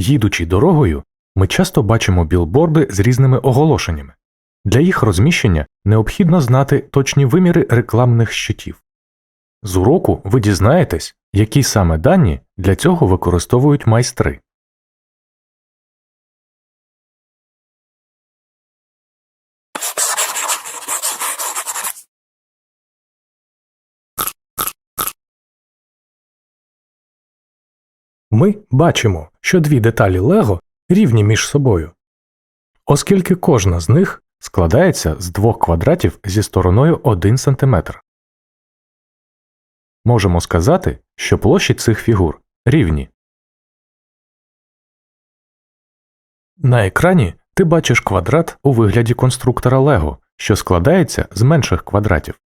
Їдучи дорогою, ми часто бачимо білборди з різними оголошеннями. Для їх розміщення необхідно знати точні виміри рекламних щитів. З уроку ви дізнаєтесь, які саме дані для цього використовують майстри. Ми бачимо, що дві деталі Лего рівні між собою, оскільки кожна з них складається з двох квадратів зі стороною 1 см. Можемо сказати, що площі цих фігур рівні. На екрані ти бачиш квадрат у вигляді конструктора Лего, що складається з менших квадратів.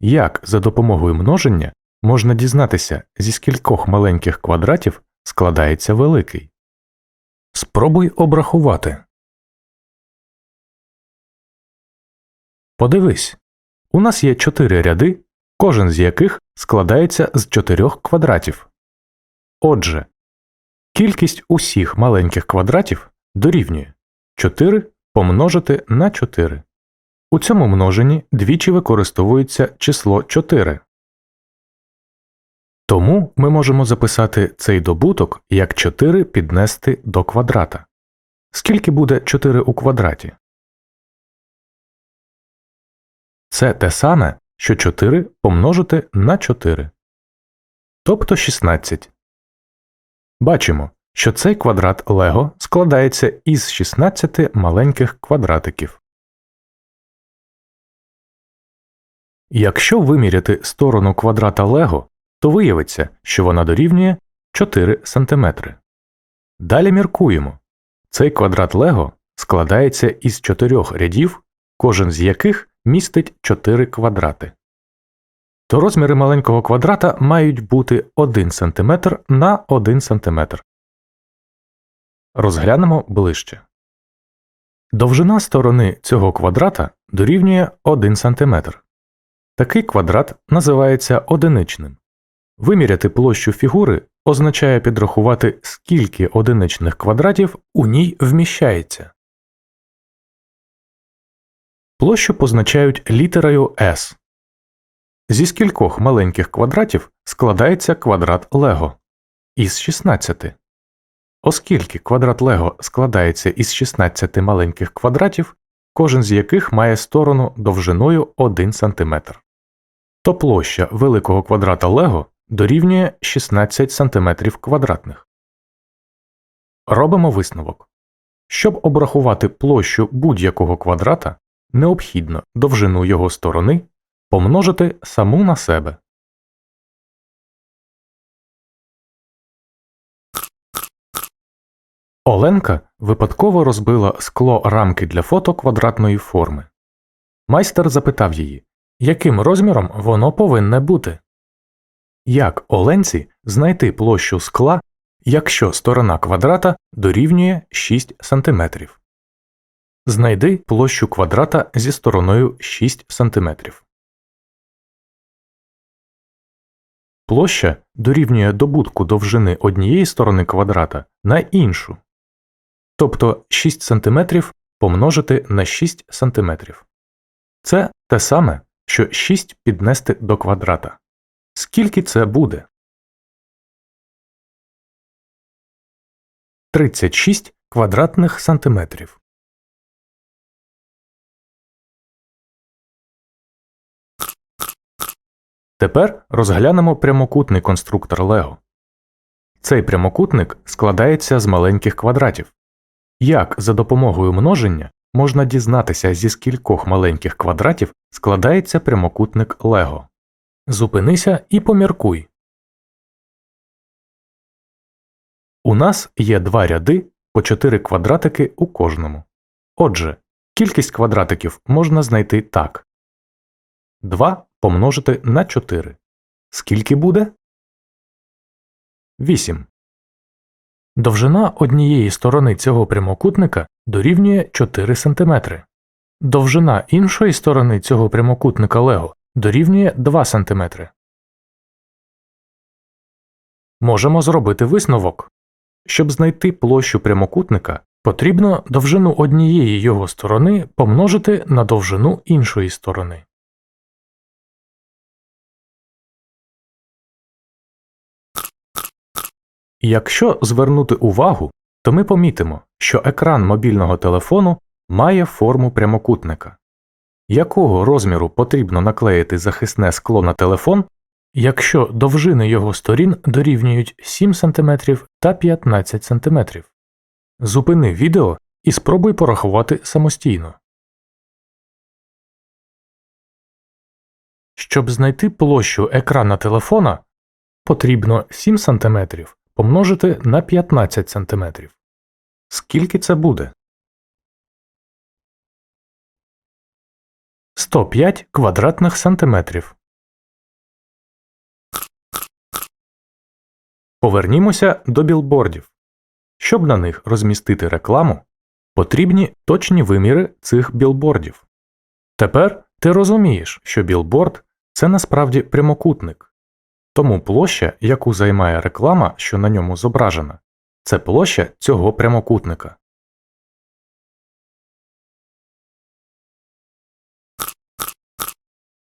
Як за допомогою множення можна дізнатися, зі скількох маленьких квадратів складається великий? Спробуй обрахувати. Подивись. У нас є чотири ряди, кожен з яких складається з чотирьох квадратів. Отже, кількість усіх маленьких квадратів дорівнює 4 помножити на 4. У цьому множенні двічі використовується число 4. Тому ми можемо записати цей добуток як 4 піднести до квадрата. Скільки буде 4 у квадраті? Це те саме, що 4 помножити на 4. Тобто 16. Бачимо, що цей квадрат Лего складається із 16 маленьких квадратиків. Якщо виміряти сторону квадрата Лего, то виявиться, що вона дорівнює 4 см. Далі міркуємо. Цей квадрат Лего складається із чотирьох рядів, кожен з яких містить 4 квадрати. То розміри маленького квадрата мають бути 1 см на 1 см. Розглянемо ближче. Довжина сторони цього квадрата дорівнює 1 см. Такий квадрат називається одиничним. Виміряти площу фігури означає підрахувати, скільки одиничних квадратів у ній вміщається. Площу позначають літерою S. Зі скількох маленьких квадратів складається квадрат Лего? Із 16. Оскільки квадрат Лего складається із 16 маленьких квадратів, кожен з яких має сторону довжиною 1 см. То площа великого квадрата Лего дорівнює 16 см квадратних. Робимо висновок. Щоб обрахувати площу будь-якого квадрата, необхідно довжину його сторони помножити саму на себе. Оленка випадково розбила скло рамки для фото квадратної форми. Майстер запитав її, яким розміром воно повинне бути. Як Оленці знайти площу скла, якщо сторона квадрата дорівнює 6 см? Знайди площу квадрата зі стороною 6 см. Площа дорівнює добутку довжини однієї сторони квадрата на іншу. Тобто 6 см помножити на 6 см. Це те саме, що 6 піднести до квадрата. Скільки це буде? 36 квадратних сантиметрів. Тепер розглянемо прямокутний конструктор Лего. Цей прямокутник складається з маленьких квадратів. Як за допомогою множення можна дізнатися, зі скількох маленьких квадратів складається прямокутник Лего? Зупинися і поміркуй. У нас є два ряди по 4 квадратики у кожному. Отже, кількість квадратиків можна знайти так. 2 помножити на 4. Скільки буде? 8. Довжина однієї сторони цього прямокутника дорівнює 4 см. Довжина іншої сторони цього прямокутника Лего дорівнює 2 см. Можемо зробити висновок. Щоб знайти площу прямокутника, потрібно довжину однієї його сторони помножити на довжину іншої сторони. Якщо звернути увагу, то ми помітимо, що екран мобільного телефону має форму прямокутника. Якого розміру потрібно наклеїти захисне скло на телефон, якщо довжини його сторін дорівнюють 7 см та 15 см? Зупини відео і спробуй порахувати самостійно. Щоб знайти площу екрана телефона, потрібно 7 см помножити на 15 см. Скільки це буде? 105 квадратних сантиметрів. Повернімося до білбордів. Щоб на них розмістити рекламу, потрібні точні виміри цих білбордів. Тепер ти розумієш, що білборд це насправді прямокутник. Тому площа, яку займає реклама, що на ньому зображена, це площа цього прямокутника.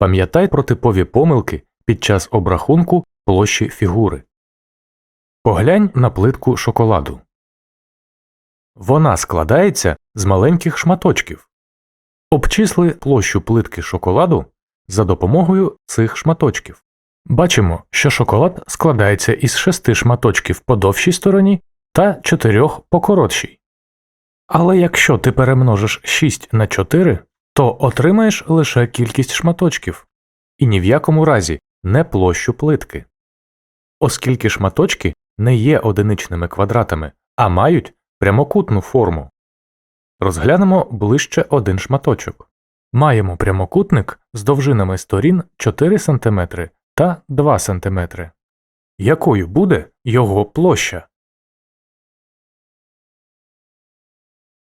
Пам'ятай про типові помилки під час обрахунку площі фігури. Поглянь на плитку шоколаду. Вона складається з маленьких шматочків. Обчисли площу плитки шоколаду за допомогою цих шматочків. Бачимо, що шоколад складається із шести шматочків по довшій стороні та чотирьох по коротшій. Але якщо ти перемножиш 6 на 4, то отримаєш лише кількість шматочків і ні в якому разі не площу плитки. Оскільки шматочки не є одиничними квадратами, а мають прямокутну форму. Розглянемо ближче один шматочок. Маємо прямокутник з довжинами сторін 4 см та 2 см. Якою буде його площа?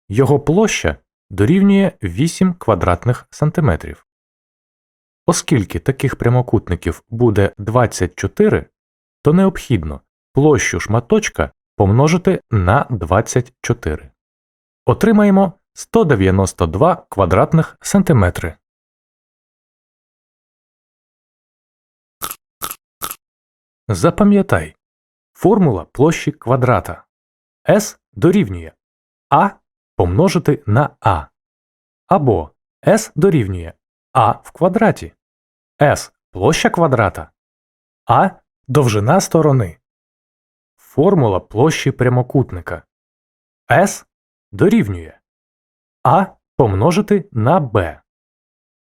Його площа дорівнює 8 квадратних сантиметрів. Оскільки таких прямокутників буде 24, то необхідно площу шматочка помножити на 24. Отримаємо 192 квадратних сантиметри. Запам'ятай формула площі квадрата S дорівнює А помножити на А. Або S дорівнює А в квадраті. S площа квадрата. А довжина сторони. Формула площі прямокутника. S дорівнює А помножити на Б.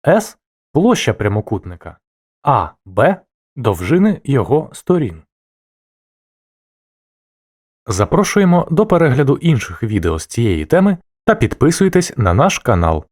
S площа прямокутника. А Б довжини його сторін. Запрошуємо до перегляду інших відео з цієї теми та підписуйтесь на наш канал.